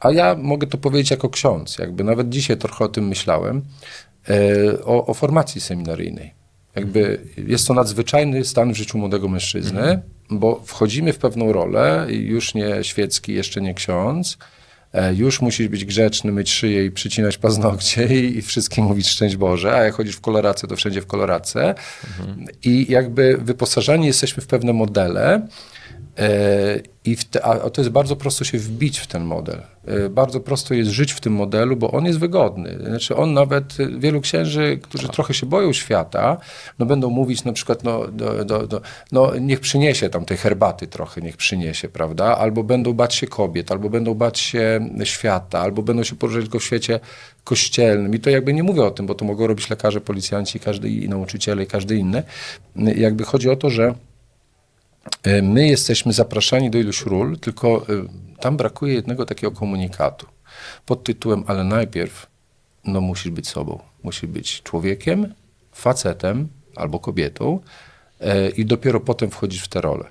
A ja mogę to powiedzieć jako ksiądz, jakby nawet dzisiaj trochę o tym myślałem, e, o, o formacji seminaryjnej. Jakby jest to nadzwyczajny stan w życiu młodego mężczyzny, bo wchodzimy w pewną rolę, już nie świecki, jeszcze nie ksiądz, e, już musisz być grzeczny, myć szyję i przycinać paznokcie i, i wszystkim mówić szczęść Boże, a jak chodzisz w kolorace, to wszędzie w kolorace. I jakby wyposażani jesteśmy w pewne modele, I w te, a to jest bardzo prosto się wbić w ten model. E, Bardzo prosto jest żyć w tym modelu, bo on jest wygodny. Znaczy on nawet, e, wielu księży, którzy trochę się boją świata, no będą mówić na przykład, no, do, do, do, no niech przyniesie tam tej herbaty trochę, niech przyniesie, prawda? Albo będą bać się kobiet, albo będą bać się świata, albo będą się poruszać tylko w świecie kościelnym. I to jakby nie mówię o tym, bo to mogą robić lekarze, policjanci, każdy i nauczyciele i każdy inny. Jakby chodzi o to, że E, My jesteśmy zapraszani do iluś ról, tylko e, tam brakuje jednego takiego komunikatu pod tytułem, ale najpierw no musisz być sobą. Musisz być człowiekiem, facetem albo kobietą e, i dopiero potem wchodzisz w tę rolę.